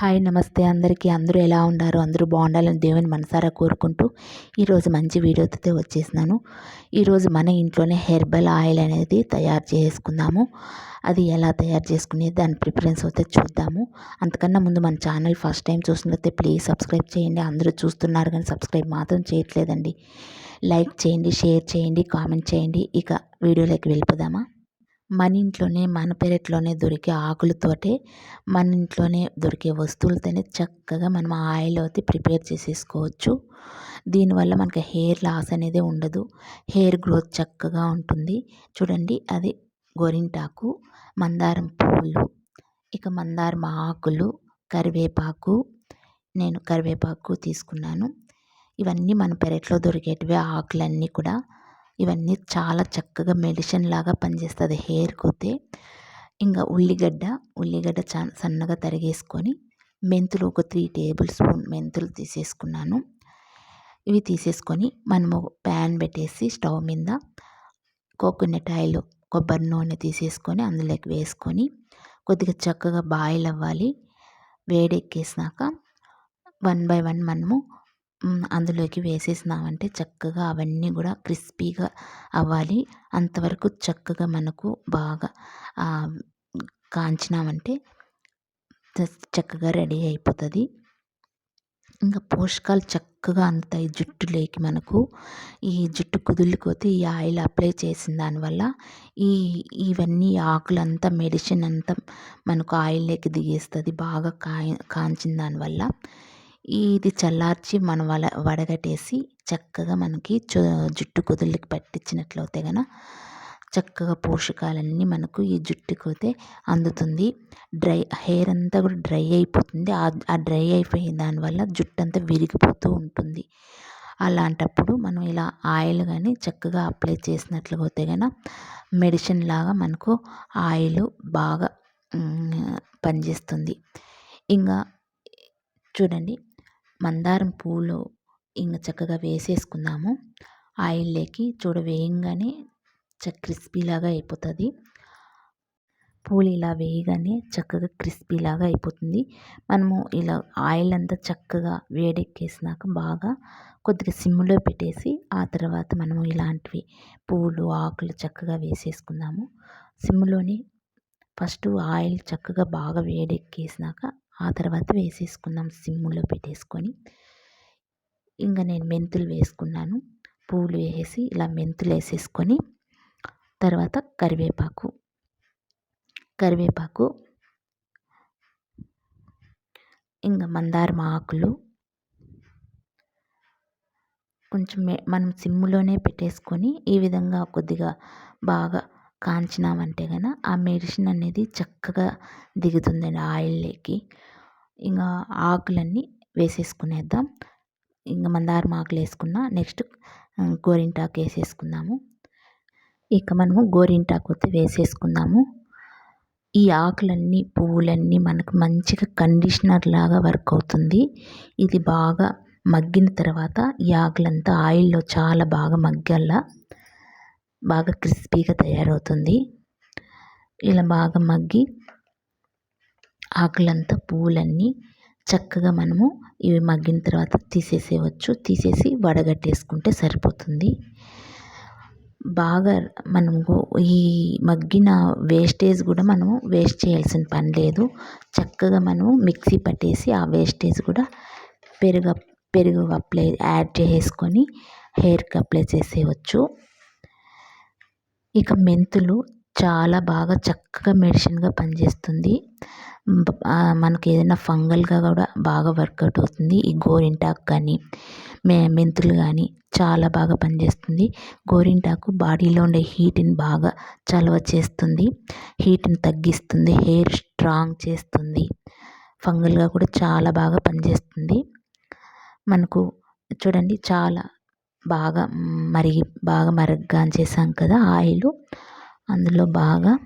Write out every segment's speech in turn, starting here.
Hi నమస్తే. అందరికీ అందరూ ఎలా ఉన్నారు? అందరూ బాగుండాలని దేవుని మనసారా కోరుకుంటూ ఈరోజు మంచి వీడియోతో వచ్చేసినాను. ఈరోజు మన ఇంట్లోనే హెర్బల్ ఆయిల్ అనేది తయారు చేసుకుందాము. అది ఎలా తయారు చేసుకునేది దాని ప్రిఫరెన్స్ అయితే చూద్దాము. అంతకన్నా ముందు మన ఛానల్ ఫస్ట్ టైం చూసినట్లయితే ప్లీజ్ సబ్స్క్రైబ్ చేయండి. అందరూ చూస్తున్నారు కానీ సబ్స్క్రైబ్ మాత్రం చేయట్లేదండి. లైక్ చేయండి షేర్ చేయండి కామెంట్ చేయండి. ఇక వీడియోలోకి వెళ్ళిపోదామా? మన ఇంట్లోనే మన పెరట్లోనే దొరికే ఆకులతోటే మన ఇంట్లోనే దొరికే వస్తువులతోనే చక్కగా మనం ఆయిల్ అయితే ప్రిపేర్ చేసేసుకోవచ్చు. దీనివల్ల మనకి హెయిర్ లాస్ అనేది ఉండదు. హెయిర్ గ్రోత్ చక్కగా ఉంటుంది. చూడండి అది గోరింటాకు మందారం పువ్వులు ఇక మందారం ఆకులు కరివేపాకు నేను కరివేపాకు తీసుకున్నాను. ఇవన్నీ మన పెరట్లో దొరికేటివి ఆకులన్నీ కూడా. ఇవన్నీ చాలా చక్కగా మెడిసిన్ లాగా పనిచేస్తుంది. హెయిర్ పోతే ఇంకా ఉల్లిగడ్డ ఉల్లిగడ్డ చా సన్నగా తరిగేసుకొని మెంతులు ఒక త్రీ టేబుల్ స్పూన్ మెంతులు తీసేసుకున్నాను. ఇవి తీసేసుకొని మనము ప్యాన్ పెట్టేసి స్టవ్ మీద కోకోనట్ ఆయిల్ కొబ్బరి నూనె తీసేసుకొని అందులోకి వేసుకొని కొద్దిగా చక్కగా బాయిల్ అవ్వాలి. వేడెక్కేసినాక వన్ బై వన్ మనము అందులోకి వేసేసినామంటే చక్కగా అవన్నీ కూడా క్రిస్పీగా అవ్వాలి. అంతవరకు చక్కగా మనకు బాగా కాంచినామంటే చక్కగా రెడీ అయిపోతుంది. ఇంకా పోషకాలు చక్కగా అందుతాయి జుట్టులోకి మనకు. ఈ జుట్టు కుదులిపోతే ఈ ఆయిల్ అప్లై చేసిన దానివల్ల ఈ ఇవన్నీ ఆకులంతా మెడిసిన్ అంతా మనకు ఆయిల్లోకి దిగేస్తుంది బాగా కాయ కాంచిన దానివల్ల ఇది చల్లార్చి మనం వల వడగట్టేసి చక్కగా మనకి జుట్టు కుదుళ్ళకి పట్టించినట్లయితే కనుక చక్కగా పోషకాలన్నీ మనకు ఈ జుట్టుకు అయితే అందుతుంది. డ్రై హెయిర్ అంతా కూడా డ్రై అయిపోతుంది. ఆ డ్రై అయిపోయిన దానివల్ల జుట్టు అంతా విరిగిపోతూ ఉంటుంది. అలాంటప్పుడు మనం ఇలా ఆయిల్ కానీ చక్కగా అప్లై చేసినట్లయితే కనుక మెడిసిన్ లాగా మనకు ఆయిల్ బాగా పనిచేస్తుంది. ఇంకా చూడండి మందారం పూలు ఇంక చక్కగా వేసేసుకుందాము. ఆయిల్లోకి చూడ వేయంగానే చక్క క్రిస్పీలాగా అయిపోతుంది. పూలు ఇలా వేయగానే చక్కగా క్రిస్పీలాగా అయిపోతుంది. మనము ఇలా ఆయిల్ అంతా చక్కగా వేడెక్కేసినాక బాగా కొద్దిగా సిమ్లో పెట్టేసి ఆ తర్వాత మనము ఇలాంటివి పూలు ఆకులు చక్కగా వేసేసుకుందాము. సిమ్లోనే ఫస్ట్ ఆయిల్ చక్కగా బాగా వేడెక్కేసినాక ఆ తర్వాత వేసేసుకున్నాం సిమ్లో పెట్టేసుకొని. ఇంకా నేను మెంతులు వేసుకున్నాను. పూలు వేసి ఇలా మెంతులు వేసేసుకొని తర్వాత కరివేపాకు. కరివేపాకు ఇంకా మందారం ఆకులు. కొంచెం మనం సిమ్ములోనే పెట్టేసుకొని ఈ విధంగా కొద్దిగా బాగా కాంచినామంటే కనుక ఆ మెడిసిన్ అనేది చక్కగా దిగుతుందండి ఆయిల్లోకి. ఇంకా ఆకులన్నీ వేసేసుకునేద్దాం. ఇంకా మందారం ఆకులు వేసుకున్న నెక్స్ట్ గోరింటాకు వేసేసుకుందాము. ఇక మనము గోరింటాకు అయితే వేసేసుకుందాము. ఈ ఆకులన్నీ పువ్వులన్నీ మనకు మంచిగా కండిషనర్ లాగా వర్క్ అవుతుంది. ఇది బాగా మగ్గిన తర్వాత ఈ ఆకులంతా ఆయిల్లో చాలా బాగా మగ్గల్లా బాగా క్రిస్పీగా తయారవుతుంది. ఇలా బాగా మగ్గి ఆకులంతా పువ్వులన్నీ చక్కగా మనము ఇవి మగ్గిన తర్వాత తీసేసేయవచ్చు. తీసేసి వడగట్టేసుకుంటే సరిపోతుంది. బాగా మనము ఈ మగ్గిన వేస్టేజ్ కూడా మనము వేస్ట్ చేయాల్సిన పని లేదు. చక్కగా మనము మిక్సీ పట్టేసి ఆ వేస్టేజ్ కూడా పెరుగు పెరుగు అప్లై యాడ్ చేసుకొని హెయిర్కి అప్లై చేసేయవచ్చు. ఇక మెంతులు చాలా బాగా చక్కగా మెడిసిన్గా పనిచేస్తుంది. మనకి ఏదైనా ఫంగల్గా కూడా బాగా వర్కౌట్ అవుతుంది. ఈ గోరింటాకు కానీ మే మెంతులు కానీ చాలా బాగా పనిచేస్తుంది. గోరింటాకు బాడీలో ఉండే హీట్ని బాగా చలవ చేస్తుంది. హీట్ని తగ్గిస్తుంది. హెయిర్ స్ట్రాంగ్ చేస్తుంది. ఫంగల్గా కూడా చాలా బాగా పనిచేస్తుంది. మనకు చూడండి చాలా బాగా మరిగి బాగా మరగ్గా చేసాం కదా ఆయిల్. అందులో బాగా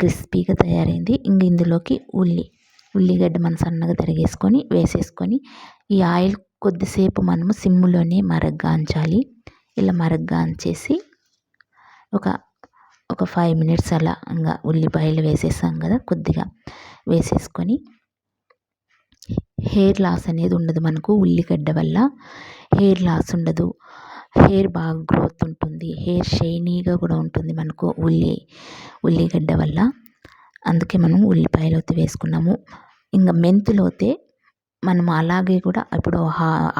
క్రిస్పీగా తయారైంది. ఇంక ఇందులోకి ఉల్లి ఉల్లిగడ్డ మనం సన్నగా తరిగేసుకొని వేసేసుకొని ఈ ఆయిల్ కొద్దిసేపు మనము సిమ్లోనే మరగ్గాంచాలి. ఇలా మరగ్గాంచేసి ఒక ఒక ఫైవ్ మినిట్స్ అలా ఇంకా ఉల్లిపాయలు వేసేసాం కదా కొద్దిగా వేసేసుకొని హెయిర్ లాస్ అనేది ఉండదు మనకు ఉల్లిగడ్డ వల్ల. హెయిర్ లాస్ ఉండదు. హెయిర్ బాగా గ్రోత్ ఉంటుంది. హెయిర్ షైనీగా కూడా ఉంటుంది మనకు ఉల్లి ఉల్లిగడ్డ వల్ల. అందుకే మనం ఉల్లిపాయలు అయితే వేసుకున్నాము. ఇంకా మెంతులు అయితే మనం అలాగే కూడా ఇప్పుడు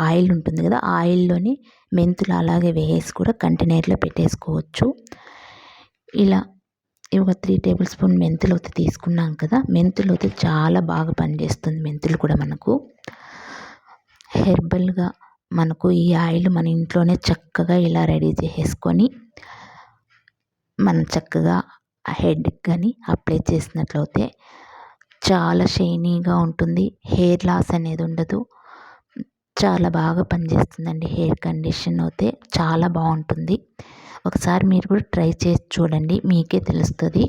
ఆయిల్ ఉంటుంది కదా ఆయిల్లోని మెంతులు అలాగే వేసి కూడా కంటైనర్లో పెట్టేసుకోవచ్చు. ఇలా ఒక త్రీ టేబుల్ స్పూన్ మెంతులు అయితే తీసుకున్నాం కదా మెంతులు అయితే చాలా బాగా పనిచేస్తుంది మెంతులు కూడా మనకు. హెర్బల్గా మనకు ఈ ఆయిల్ మన ఇంట్లోనే చక్కగా ఇలా రెడీ చేసేసుకొని మనం చక్కగా హెడ్ కానీ అప్లై చేసినట్లయితే చాలా షైనీగా ఉంటుంది. హెయిర్ లాస్ అనేది ఉండదు. చాలా బాగా పనిచేస్తుందండి హెయిర్ కండిషన్ అయితే. చాలా బాగుంటుంది. ఒకసారి మీరు కూడా ట్రై చేసి చూడండి. మీకే తెలుస్తుంది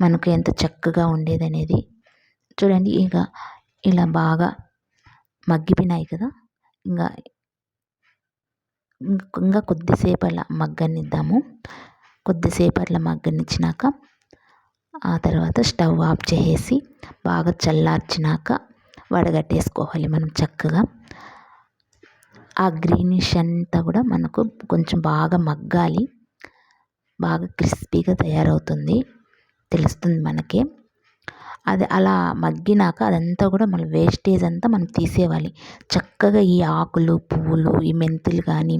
మనకు ఎంత చక్కగా ఉండేది అనేది చూడండి ఇక ఇలా బాగా మగ్గిపోయినాయి కదా. ఇంకా ఇంకా కొద్దిసేపు అలా మగ్గనిద్దాము. కొద్దిసేపు అట్లా మగ్గనిచ్చినాక ఆ తర్వాత స్టవ్ ఆఫ్ చేసేసి బాగా చల్లార్చినాక వడగట్టేసుకోవాలి మనం చక్కగా. ఆ గ్రీనిష్ అంతా కూడా మనకు కొంచెం బాగా మగ్గాలి. బాగా క్రిస్పీగా తయారవుతుంది. తెలుస్తుంది మనకి. అది అలా మగ్గినాక అదంతా కూడా మన వేస్టేజ్ అంతా మనం తీసేయాలి చక్కగా ఈ ఆకులు పువ్వులు ఈ మెంతులు కానీ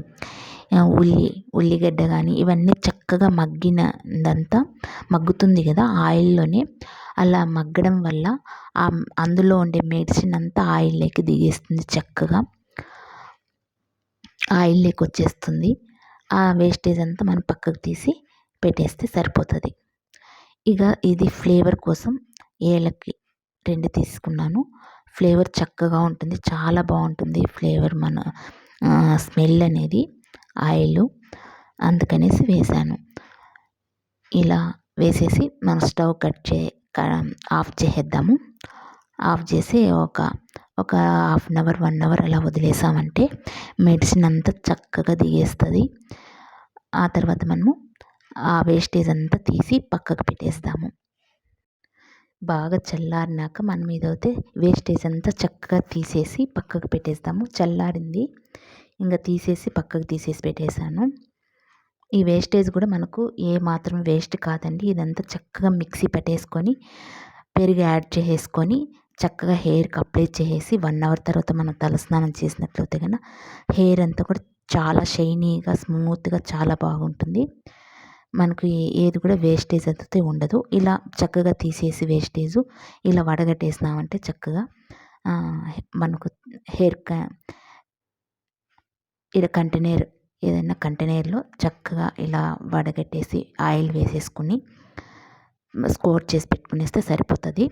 ఉల్లి ఉల్లిగడ్డ కానీ ఇవన్నీ చక్కగా మగ్గినదంతా మగ్గుతుంది కదా ఆయిల్లోనే. అలా మగ్గడం వల్ల అందులో ఉండే మెడిసిన్ అంతా ఆయిల్లోకి దిగేస్తుంది చక్కగా. ఆయిల్ వచ్చేస్తుంది. ఆ వేస్టేజ్ అంతా మనం పక్కకు తీసి పెట్టేస్తే సరిపోతుంది. ఇక ఇది ఫ్లేవర్ కోసం ఏలకి రెండు తీసుకున్నాను. ఫ్లేవర్ చక్కగా ఉంటుంది. చాలా బాగుంటుంది ఫ్లేవర్ మన స్మెల్ అనేది ఆయిల్ అందుకనేసి వేసాను. ఇలా వేసేసి మనం స్టవ్ కట్ చే ఆఫ్ చేసేద్దాము. ఆఫ్ చేసి ఒక ఒక half an hour one hour అలా వదిలేసామంటే మెడిసిన్ అంతా చక్కగా దిగేస్తుంది. ఆ తర్వాత మనము ఆ వేస్టేజ్ అంతా తీసి పక్కకు పెట్టేస్తాము. బాగా చల్లారినాక మనం ఇదైతే వేస్టేజ్ అంతా చక్కగా తీసేసి పక్కకు పెట్టేస్తాము. చల్లారింది. ఇంకా తీసేసి పక్కకు తీసేసి పెట్టేశాను. ఈ వేస్టేజ్ కూడా మనకు ఏ మాత్రం వేస్ట్ కాదండి. ఇదంతా చక్కగా మిక్సీ పెట్టేసుకొని పెరుగు యాడ్ చేసేసుకొని చక్కగా హెయిర్కి అప్లై చేసేసి వన్ అవర్ తర్వాత మనం తలస్నానం చేసినట్లయితే కనుక హెయిర్ అంతా కూడా చాలా షైనీగా స్మూత్గా చాలా బాగుంటుంది. మనకు ఏది కూడా వేస్టేజ్ అయితే ఉండదు. ఇలా చక్కగా తీసేసి వేస్టేజ్ ఇలా వడగట్టేసినామంటే చక్కగా మనకు హెయిర్ ఇలా కంటైనర్ ఏదైనా కంటైనర్లో చక్కగా ఇలా వడగట్టేసి ఆయిల్ వేసేసుకుని స్కోర్ చేసి పెట్టుకునేస్తే సరిపోతుంది.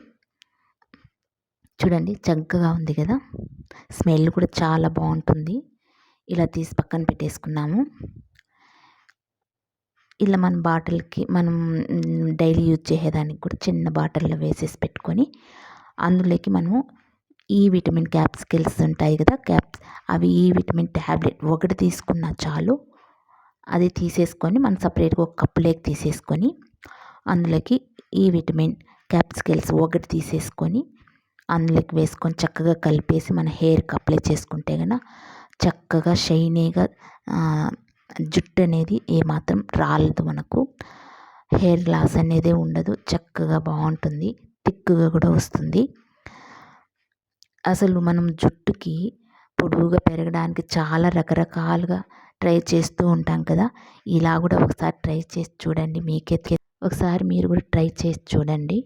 చూడండి చక్కగా ఉంది కదా? స్మెల్ కూడా చాలా బాగుంటుంది. ఇలా తీసి పక్కన పెట్టేసుకున్నాము. ఇలా మన బాటిల్కి మనం డైలీ యూజ్ చేసేదానికి కూడా చిన్న బాటిల్లో వేసేసి పెట్టుకొని అందులోకి మనము ఈ విటమిన్ క్యాప్సికల్స్ ఉంటాయి కదా? క్యాప్స్ అవి ఈ విటమిన్ ట్యాబ్లెట్ ఒకటి తీసుకున్నా చాలు. అది తీసేసుకొని మనం సపరేట్గా ఒక కప్పులోకి తీసేసుకొని అందులోకి ఈ విటమిన్ క్యాప్సికల్స్ ఒకటి తీసేసుకొని అందులోకి వేసుకొని చక్కగా కలిపేసి మన హెయిర్కి అప్లై చేసుకుంటే కనుక చక్కగా షైనీగా జుట్టు అనేది ఏమాత్రం రాలదు మనకు. హెయిర్ లాస్ అనేది ఉండదు. చక్కగా బాగుంటుంది. థిక్గా కూడా వస్తుంది. అసలు మనం జుట్టుకి పొడువుగా పెరగడానికి చాలా రకరకాలుగా ట్రై చేస్తూ ఉంటాం కదా. ఇలా కూడా ఒకసారి ట్రై చేసి చూడండి. మీకే ఒకసారి మీరు కూడా ట్రై చేసి చూడండి.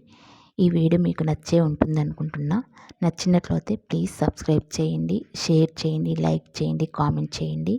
ఈ వీడియో మీకు నచ్చే ఉంటుంది అనుకుంటున్నా. నచ్చినట్లయితే ప్లీజ్ సబ్స్క్రైబ్ చేయండి షేర్ చేయండి లైక్ చేయండి కామెంట్ చేయండి.